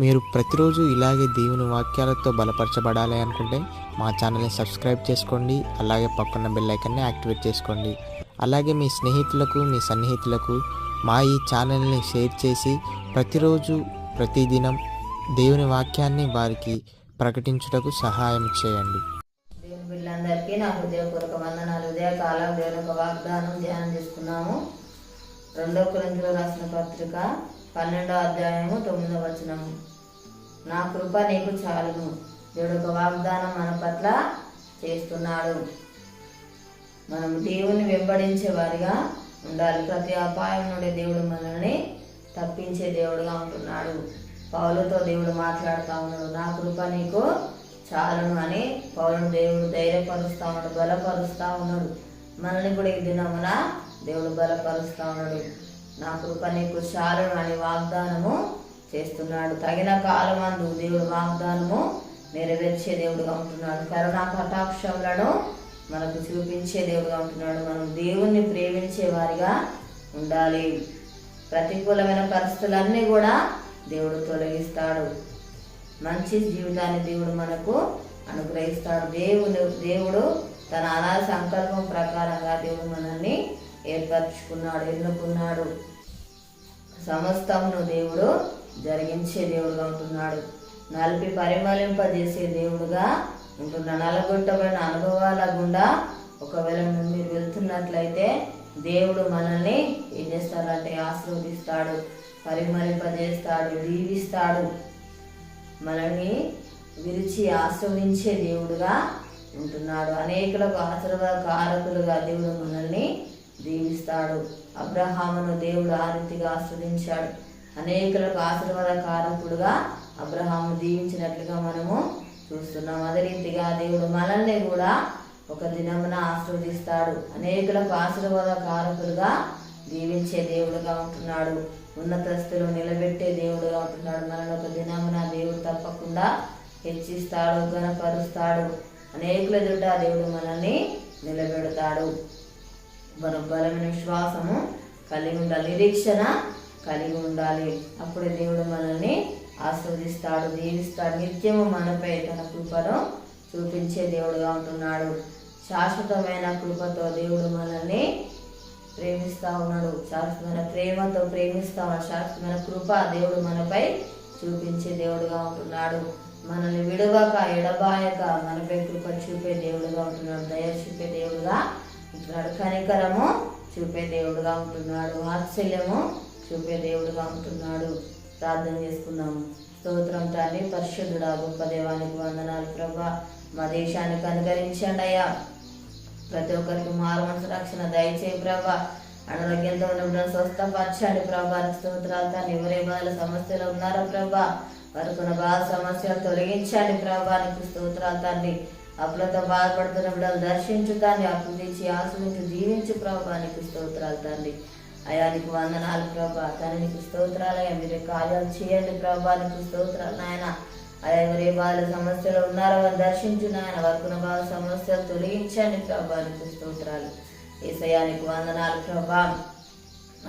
మీరు ప్రతిరోజు ఇలాగే దేవుని వాక్యాలతో బలపరచబడాలి అనుకుంటే మా ఛానల్ని సబ్స్క్రైబ్ చేసుకోండి అలాగే పక్కన బెల్ ఐకన్ని యాక్టివేట్ చేసుకోండి. అలాగే మీ స్నేహితులకు మీ సన్నిహితులకు మా ఈ ఛానల్ని షేర్ చేసి ప్రతిరోజు ప్రతిదినం దేవుని వాక్యాన్ని వారికి ప్రకటించుటకు సహాయం చేయండి. దేవుని బిడ్డలందరికీ నా హృదయపూర్వక వందనాలు ఉదయకాలం దేవుని యొక్క వాగ్దానం ధ్యానం చేసుకున్నాము రెండో కొరింథీయులకు రాసిన పత్రిక పన్నెండో అధ్యాయము తొమ్మిదో వచనము. నా కృప నీకు చాలును. దేవుడు ఒక వాగ్దానం మన పట్ల చేస్తున్నాడు. మనం దేవుని వెంబడించే వారిగా ఉండాలి. ప్రతి అపాయం నుండి దేవుడు మనల్ని తప్పించే దేవుడుగా ఉంటున్నాడు. పౌలతో దేవుడు మాట్లాడుతూ ఉన్నాడు. నా కృప నీకు చాలును అని పౌలను దేవుడు ధైర్యపరుస్తూ ఉన్నాడు బలపరుస్తూ ఉన్నాడు. మనల్ని కూడా ఈ దినమున దేవుడు బలపరుస్తూ ఉన్నాడు. నా కృప నీకు చాలును అని వాగ్దానము చేస్తున్నాడు. తగిన కాలమందు దేవుడు వాగ్దానము నెరవేర్చే దేవుడుగా ఉంటున్నాడు. కరుణా కటాక్షములను మనకు చూపించే దేవుడుగా ఉంటున్నాడు. మనం దేవుణ్ణి ప్రేమించే వారిగా ఉండాలి. ప్రతికూలమైన పరిస్థితులన్నీ కూడా దేవుడు తొలగిస్తాడు. మంచి జీవితాన్ని దేవుడు మనకు అనుగ్రహిస్తాడు. దేవుడు దేవుడు తన అనాథ సంకల్పం ప్రకారంగా దేవుడు మనల్ని ఏర్పరచుకున్నాడు ఎన్నుకున్నాడు? సమస్తమును దేవుడు జరిగించే దేవుడుగా ఉంటున్నాడు. నలిపి పరిమళింపజేసే దేవుడుగా ఉంటున్న నలగొట్టబడిన అనుభవాల గుండా ఒకవేళ మీరు వెళ్తున్నట్లయితే దేవుడు మనల్ని ఏం చేస్తాడంటే ఆశీర్వదిస్తాడు పరిమళింపజేస్తాడు దీవిస్తాడు. మనల్ని విరిచి ఆశ్రవించే దేవుడుగా ఉంటున్నాడు. అనేకులకు ఆశీర్వాద కారకులుగా దేవుడు మనల్ని దీవిస్తాడు. అబ్రహామును దేవుడు ఆ రీతిగా ఆస్వాదించాడు. అనేకులకు ఆశీర్వాదకారకుడుగా అబ్రహాము దీవించినట్లుగా మనము చూస్తున్నాం. అదే రీతిగా దేవుడు మనల్ని కూడా ఒక దినమున ఆశీర్వదిస్తాడు అనేకులకు ఆశీర్వాదకారకులుగా దీవించే దేవుడుగా ఉంటున్నాడు. ఉన్నత స్థితిలో నిలబెట్టే దేవుడుగా ఉంటున్నాడు. మనల్ని ఒక దినమున దేవుడు తప్పకుండా హెచ్చిస్తాడు గనపరుస్తాడు అనేకుల దుడ్డ దేవుడు మనల్ని నిలబెడతాడు. బలమైన విశ్వాసము కలిగి ఉండాలి. నిరీక్షణ కలిగి ఉండాలి. అప్పుడే దేవుడు మనల్ని ఆస్వాదిస్తాడు దీవిస్తాడు. నిత్యము మనపై తన కృపను చూపించే దేవుడుగా ఉంటున్నాడు. శాశ్వతమైన కృపతో దేవుడు మనల్ని ప్రేమిస్తూ ఉన్నాడు. శాశ్వతమైన ప్రేమతో ప్రేమిస్తా ఉన్నాడు. శాశ్వతమైన కృప దేవుడు మనపై చూపించే దేవుడుగా ఉంటున్నాడు. మనల్ని విడవక ఎడబాయక మనపై కృప చూపే దేవుడుగా ఉంటున్నాడు. దయ చూపే దేవుడుగా ఉంటున్నాడు. కనికరము చూపే దేవుడుగా ఉంటున్నాడు. వాత్సల్యము చూపే దేవుడుగా ఉంటున్నాడు. ప్రార్థన చేసుకున్నాము స్తోత్రం తండ్రి పరిశుద్ధుడా గొప్ప దేవానికి వందనాలు ప్రభా. మా దేశానికి అనుకరించండి అయ్యా. ప్రతి ఒక్కరికి మారు మనసు రక్షణ దయచేయి ప్రభా. అనారోగ్యంతో ఉన్న స్వస్థపరచండి ప్రభా. స్తోత్రాలు తండ్రి ఎవరే బాధల సమస్యలు ఉన్నారో ప్రభా. వారికి బాధ సమస్యలు తొలగించండి ప్రభా. నీకు స్తోత్రాలు తండ్రి. అప్పులతో బాధపడుతున్న బిడ్డలు దర్శించు తండ్రి అప్పు తెచ్చి జీవించు ప్రభా నీకు స్తోత్రాలు తండ్రి. అయా నీకు వందనాలు ప్రభా. తన నీకు స్తోత్రాలయ్యా మీరే కార్యాలు చేయండి ప్రభా. నీకు స్తోత్రాలు నాయన. అయ్యా ఎవరే బాధల సమస్యలు ఉన్నారో వారు దర్శించు నాయన. వర్కున బాధ సమస్యలు తొలగించండి ప్రభా. నీకు స్తోత్రాలు. ఏసయానికి వందనాలు ప్రభా.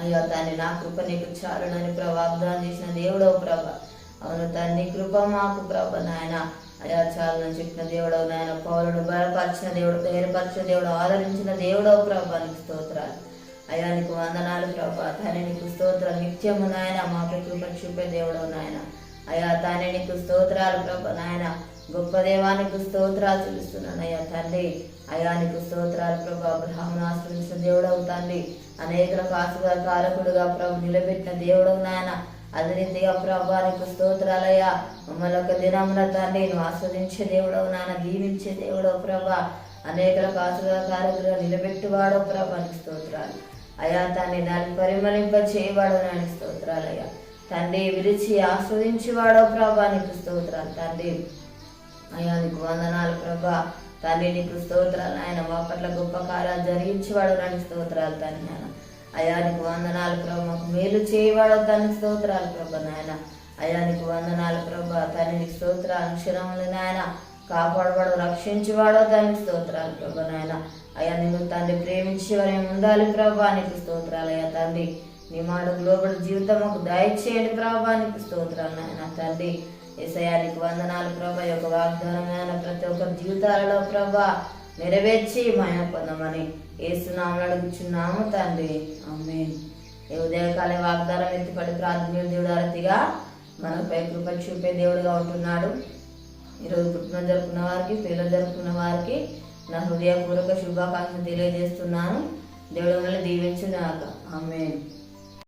అయ్యో దాన్ని నా కృప నీకు చాలునని ప్రభా. వాగ్దానం చేసిన దేవుడో ప్రభ. అవును తన్ని కృప మాకు ప్రభ నాయన. అయా చాలని చెప్పిన దేవుడవు నాయన పౌరుడు బలపరిచిన దేవుడు ధైర్యపరిచిన దేవుడు ఆదరించిన దేవుడవు ప్రభానికి స్తోత్రాలు. అయ్యా నీకు వందనాలు ప్రభా తండ్రి నీకు స్తోత్రాలు. నిత్యము నాయన మా కృప చూపే దేవుడవు నాయన. అయ్యా తానే నీకు స్తోత్రాలు ప్రభ నాయన. గొప్ప దేవానికి స్తోత్రాలు చూపిస్తున్నాను అయ్యా తండ్రి అయ్యా నీకు స్తోత్రాలు ప్రభా. బ్రాహ్మణ ఆశ్రయించిన దేవుడవు తండ్రి అనేకులకు ఆశీర్వాద కారకుడుగా ప్రభు నిలబెట్టిన దేవుడవు నాయన. అదే ప్రభా నీకు స్తోత్రాలయ మమ్మల్ని ఒక దినమున తండ్రి నువ్వు ఆస్వాదించే దేవుడవు నాన్న దీవించే దేవుడవు ప్రభా. అనేకలకు ఆశీర్వాద నిలబెట్టువాడో ప్రభా నీకు స్తోత్రాలు. అయా తండ్రి దాన్ని పరిమళింప చేయవాడు నాని స్తోత్రాలయ్యా. తండ్రి విరిచి ఆస్వాదించేవాడో ప్రభా నీకు స్తోత్రాలు. తండ్రి అయ్యా నీకు వందనాలు ప్రభా. తండ్రి నీకు స్తోత్రాలు ఆయన మా పట్ల గొప్ప కార్యాలు జరిగించేవాడు నాని స్తోత్రాలు తండ్రి నాయన. అయానికి వందనాలు ప్రభా. మేలు చేయవాడు తండ్రి స్తోత్రాలు ప్రభా నాయన. అయానికి వందనాలు ప్రభా. తండ్రి స్తోత్ర అక్షరములు నాయన. కాపాడవాడు రక్షించేవాడో తండ్రి స్తోత్రాలు ప్రభా నాయన. అయ్యా నిన్ను తండ్రి ప్రేమించేవారు ఉండాలి ప్రభా? నీకు స్తోత్రాలు అయ్యా తండ్రి. నీ మాటకు లోబడి జీవితం మాకు దయచేయండి ప్రభానికి స్తోత్రాలు నాయన తండ్రి. ఏసయానికి వందనాలు ప్రభా. యొక్క వాగ్దానమైన ప్రతి ఒక్కరి జీవితాలలో ప్రభా. నెరవేర్చి మాయ పొందమని ఏసునామలు అడుగుచున్నాము తండ్రి. అమ్మే ఈ ఉదయకాల వాగ్దానం ఎత్తిపడి ప్రార్థన దేవుడు అరతిగా మనపై కృప చూపే దేవుడుగా ఉంటున్నాడు. ఈరోజు పుట్టిన జరుపుకున్న వారికి పిల్లలు జరుపుకున్న వారికి నా హృదయపూర్వక శుభాకాంక్షలు తెలియజేస్తున్నాను. దేవుడు మనల్ని దీవించుగాక. ఆమె